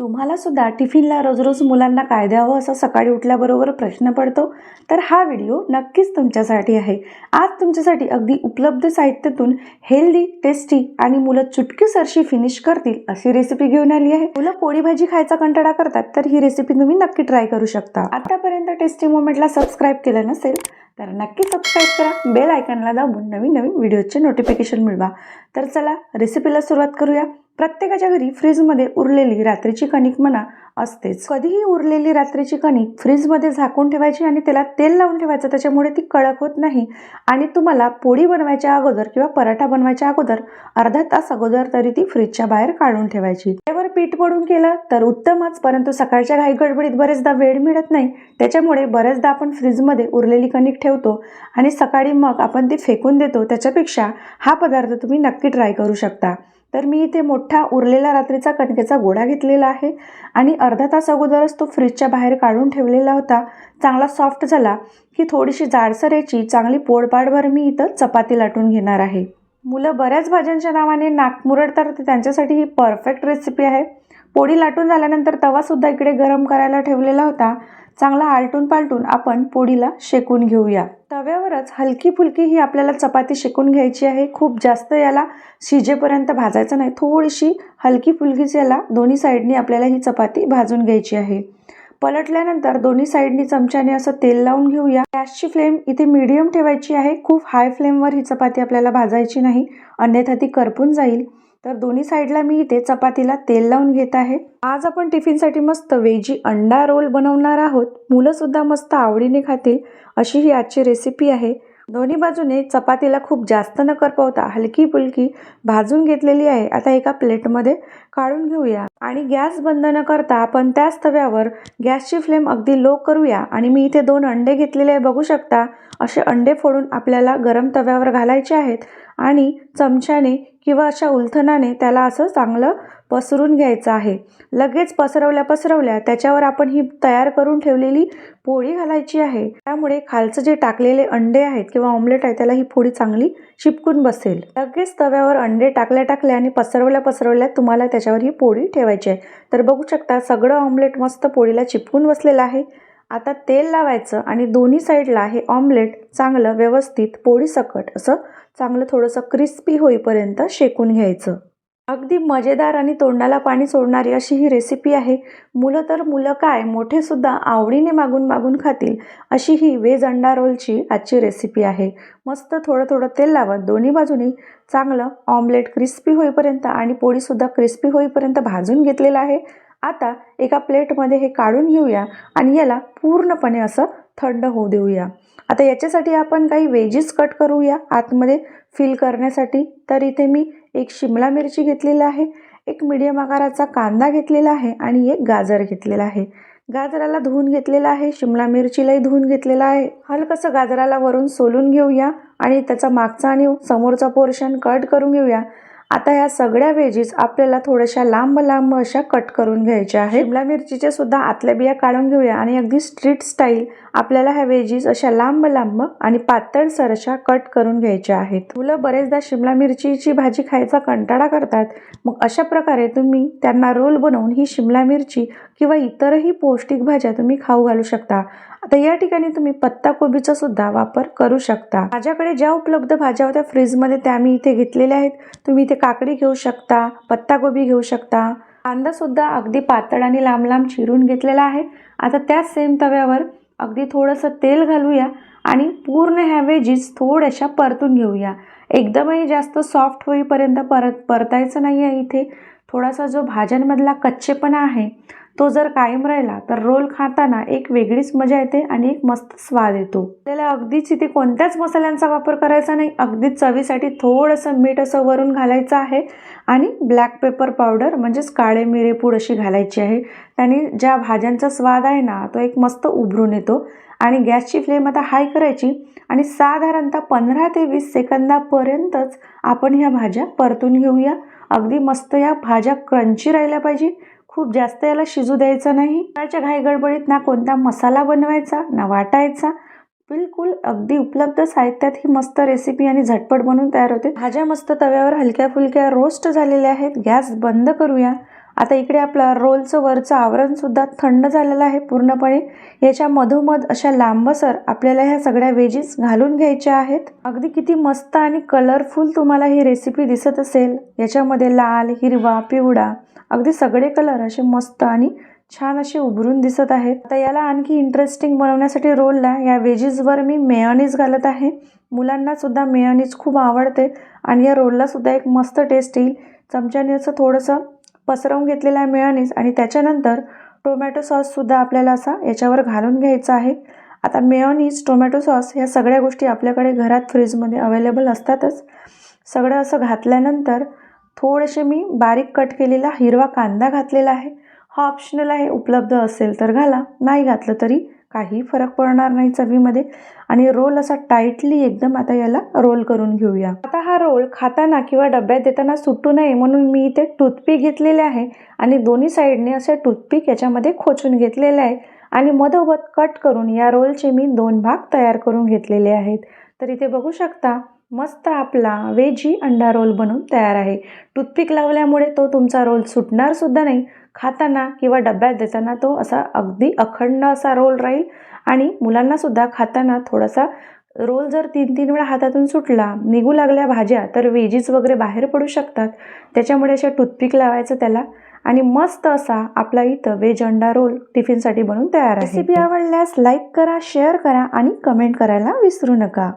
तुम्हाला सुद्धा टिफिनला रोज रोज मुलांना काय द्यावं असं सकाळी उठल्याबरोबर प्रश्न पडतो? तर हा व्हिडिओ नक्कीच तुमच्यासाठी आहे. आज तुमच्यासाठी अगदी उपलब्ध साहित्यातून हेल्दी टेस्टी आणि मुलं चुटकीसरशी फिनिश करतील अशी रेसिपी घेऊन आली आहे. मुलं पोळी भाजी खायचा कंटाळा करतात तर ही रेसिपी तुम्ही नक्की ट्राय करू शकता. आतापर्यंत टेस्टी मोमेंटला सबस्क्राईब केलं नसेल तर नक्की सबस्क्राईब करा. बेल आयकॉनला दाबून नवीन नवीन व्हिडिओचे नोटिफिकेशन मिळवा. तर चला रेसिपीला सुरुवात करूया. प्रत्येकाच्या घरी फ्रीजमध्ये उरलेली रात्रीची कणिक म्हणा असतेच. कधीही उरलेली रात्रीची कणिक फ्रीजमध्ये झाकून ठेवायची आणि त्याला तेल लावून ठेवायचं त्याच्यामुळे ती कडक होत नाही. आणि तुम्हाला पोळी बनवायच्या अगोदर किंवा पराठा बनवायच्या अगोदर अर्धा तास अगोदर तरी ती फ्रीजच्या बाहेर काढून ठेवायची. त्यावर पीठ पडून केलं तर उत्तमच परंतु सकाळच्या घाई गडबडीत बरेचदा वेळ मिळत नाही. त्याच्यामुळे बरेचदा आपण फ्रीजमध्ये उरलेली कणिक ठेवतो आणि सकाळी मग आपण ती फेकून देतो. त्याच्यापेक्षा हा पदार्थ तुम्ही नक्की ट्राय करू शकता. तर मी इथे मोठा उरलेला रात्रीचा कणकेचा गोळा घेतलेला आहे आणि अर्धा तास अगोदरच तो फ्रीजच्या बाहेर काढून ठेवलेला होता. चांगला सॉफ्ट झाला की थोडीशी जाडसर याची चांगली पोळपाडभर मी इथं चपाती लाटून घेणार आहे. मुलं बऱ्याच भाज्यांच्या नावाने नाकमुरड तर त्यांच्यासाठी ही परफेक्ट रेसिपी आहे. पोळी लाटून झाल्यानंतर तवासुद्धा इकडे गरम करायला ठेवलेला होता. चांगला आलटून पालटून आपण पोळीला शेकून घेऊया. तव्यावरच हलकी फुलकी ही आपल्याला चपाती शेकून घ्यायची आहे. खूप जास्त याला शिजेपर्यंत भाजायचं नाही. थोडीशी हलकी फुलकीच याला दोन्ही साईडनी आपल्याला ही चपाती भाजून घ्यायची आहे. पलटल्यानंतर दोन्ही साईडनी चमच्याने असं तेल लावून घेऊया. गॅसची फ्लेम इथे मीडियम ठेवायची आहे. खूप हाय फ्लेमवर ही चपाती आपल्याला भाजायची नाही. अन्यथा ती करपून जाईल. तर दोन्ही साईडला मी इथे चपातीला तेल लावून घेत आहे. आज आपण टिफिनसाठी मस्त वेजी अंडा रोल बनवणार आहोत. मुलंसुद्धा मस्त आवडीने खातील अशी ही आजची रेसिपी आहे. दोन्ही बाजूने चपातीला खूप जास्त न करपवता हलकी फुलकी भाजून घेतलेली आहे. आता एका प्लेटमध्ये काढून घेऊया. आणि गॅस बंद न करता आपण त्याच तव्यावर गॅसची फ्लेम अगदी लो करूया. आणि मी इथे दोन अंडे घेतलेले आहे. बघू शकता असे अंडे फोडून आपल्याला गरम तव्यावर घालायचे आहेत. आणि चमच्याने किंवा अशा उलथनाने त्याला असं चांगलं पसरून घ्यायचं आहे. लगेच पसरवल्या पसरवल्या त्याच्यावर आपण ही तयार करून ठेवलेली पोळी घालायची आहे. त्यामुळे खालचं जे टाकलेले अंडे आहेत किंवा ऑमलेट आहे त्याला ही पोळी चांगली चिपकून बसेल. लगेच तव्यावर अंडे टाकल्या टाकल्या आणि पसरवल्या पसरवल्या तुम्हाला त्याच्यावर ही पोळी ठेवायची आहे. तर बघू शकता सगळं ऑमलेट मस्त पोळीला चिपकून बसलेलं आहे. आता तेल लावायचं आणि दोन्ही साईडला हे ऑमलेट चांगलं व्यवस्थित पोळी सकट असं चांगलं थोडंसं क्रिस्पी होईपर्यंत शेकून घ्यायचं. अगदी मजेदार आणि तोंडाला पाणी सोडणारी अशी ही रेसिपी आहे. मुलं तर मुलं काय मोठेसुद्धा आवडीने मागून मागून खातील अशी ही वेज अंडा रोलची आजची रेसिपी आहे. मस्त थोडं थोडं तेल लावत दोन्ही बाजूनी चांगलं ऑमलेट क्रिस्पी होईपर्यंत आणि पोळीसुद्धा क्रिस्पी होईपर्यंत भाजून घेतलेलं आहे. आता एका प्लेटमध्ये हे काढून घेऊया आणि याला पूर्णपणे असं थंड होऊ देऊया. आता याच्यासाठी आपण काही वेजीस कट करूया आतमध्ये. फील करण्यासाठी. तर इथे मी एक शिमला मिरची घेतलेला आहे एक मीडियम आकाराचा कांदा घेतलेला आहे आणि एक गाजर घेतलेला आहे. गाजराला धुवून घेतलेला आहे शिमला मिरचीलाही धुवून घेतलेला आहे. हलकंसं गाजराला वरून सोलून घेऊया आणि त्याचा मागचा आणि समोरचा पोर्शन कट करून घेऊया. आता ह्या सगळ्या वेजीस आपल्याला थोड्याशा लांब लांब अशा कट करून घ्यायच्या आहे शिमला मिरचीच्या सुद्धा आतल्या बिया काढून घेऊया आणि अगदी स्ट्रीट स्टाईल आपल्याला ह्या वेजीस अशा लांब लांब आणि पातळसर अशा कट करून घ्यायच्या आहेत. मुलं बरेचदा शिमला मिरचीची भाजी खायचा कंटाळा करतात. मग अशा प्रकारे तुम्ही त्यांना रोल बनवून ही शिमला मिरची किंवा इतरही पौष्टिक भाज्या तुम्ही खाऊ घालू शकता. आता या ठिकाणी तुम्ही पत्ताकोबीचा सुद्धा वापर करू शकता. माझ्याकडे ज्या उपलब्ध भाज्या होत्या फ्रीजमध्ये त्या मी इथे घेतलेल्या आहेत. तुम्ही इथे काकडी घेऊ शकता पत्ताकोबी घेऊ शकता. कांदा सुद्धा अगदी पातळ आणि लांब लांब चिरून घेतलेला आहे. आता त्याच सेम तव्यावर अगदी थोडंसं तेल घालूया आणि पूर्ण ह्या वेजीज थोड्याशा परतून घेऊया. एकदमही जास्त सॉफ्ट होईपर्यंत परत परतायचं नाही आहे इथे. थोडासा जो भाज्यांमधला कच्चेपणा आहे तो जर कायम राहिला तर रोल खाताना एक वेगळीच मजा येते आणि एक मस्त स्वाद येतो. आपल्याला अगदीच इथे कोणत्याच मसाल्यांचा वापर करायचा नाही. अगदीच चवीसाठी थोडंसं मीठ असं वरून घालायचं आहे आणि ब्लॅक पेपर पावडर म्हणजेच काळे मिरेपूड अशी घालायची आहे. त्याने ज्या भाज्यांचा स्वाद आहे ना तो एक मस्त उभरून येतो आणि गॅसची फ्लेम आता हाय करायची आणि साधारणतः पंधरा ते वीस सेकंदापर्यंतच आपण ह्या भाज्या परतून घेऊया. अगदी मस्त या भाज्या क्रंची राहिल्या पाहिजे खूप जास्त याला शिजू द्यायचं नाही. त्याच्या घाई गडबडीत ना कोणता मसाला बनवायचा ना वाटायचा. बिलकुल अगदी उपलब्ध साहित्यात ही मस्त रेसिपी आणि झटपट बनवून तयार होते. भाज्या मस्त तव्यावर हलक्या फुलक्या रोस्ट झालेल्या आहेत. गॅस बंद करूया. आता इकडे आपलं रोलचं वरचं आवरणसुद्धा थंड झालेलं आहे पूर्णपणे. याच्या मधोमध अशा लांबसर आपल्याला ह्या सगळ्या वेजीस घालून घ्यायच्या आहेत. अगदी किती मस्त आणि कलरफुल तुम्हाला ही रेसिपी दिसत असेल. याच्यामध्ये लाल हिरवा पिवळा. अगदी सगळे कलर असे मस्त आणि छान असे उभरून दिसत आहेत. आता याला आणखी इंटरेस्टिंग बनवण्यासाठी रोलला या वेजीसवर मी मेयोनीज घालत आहे. मुलांनासुद्धा मेयोनीज खूप आवडते आणि या रोललासुद्धा एक मस्त टेस्ट येईल. चमच्याने असं थोडंसं पसरवून घेतलेलं आहे मेयोनीज आणि त्याच्यानंतर टोमॅटो सॉससुद्धा आपल्याला असा याच्यावर घालून घ्यायचा आहे. आता मेयोनीज टोमॅटो सॉस ह्या सगळ्या गोष्टी आपल्याकडे घरात फ्रीजमध्ये अवेलेबल असतातच. सगळं असं घातल्यानंतर थोडेसे मी बारीक कट केलेला हिरवा कांदा घातलेला आहे. हा ऑप्शनल आहे उपलब्ध असेल तर घाला. नाही घातलं तरी काही फरक पडणार नाही चवीमध्ये. आणि रोल असा टाईटली एकदम आता याला रोल करून घेऊया. आता हा रोल खाताना किंवा डब्यात देताना सुटू नये म्हणून मी इथे टूथपिक घेतलेले आहे आणि दोन्ही साईडने असे टूथपिक याच्यामध्ये खोचून घेतलेले आहे. आणि मधोमध कट करून या रोलचे मी दोन भाग तयार करून घेतलेले आहेत. तर इथे बघू शकता मस्त आपला वेजी अंडा रोल बनून तयार आहे. टूथपिक लावल्यामुळे तो तुमचा रोल सुटणार सुद्धा नाही. खाताना किंवा डब्यात देताना तो असा अगदी अखंड असा रोल राहील. आणि मुलांनासुद्धा खाताना थोडासा रोल जर तीन तीन वेळा हातातून सुटला निघू लागल्या भाज्या तर वेजीज वगैरे बाहेर पडू शकतात. त्याच्यामुळे अशा टूथपिक लावायचं त्याला. आणि मस्त असा आपला इथं वेज अंडा रोल टिफिनसाठी बनवून तयार आहे. रेसिपी आवडल्यास लाईक करा शेअर करा आणि कमेंट करायला विसरू नका.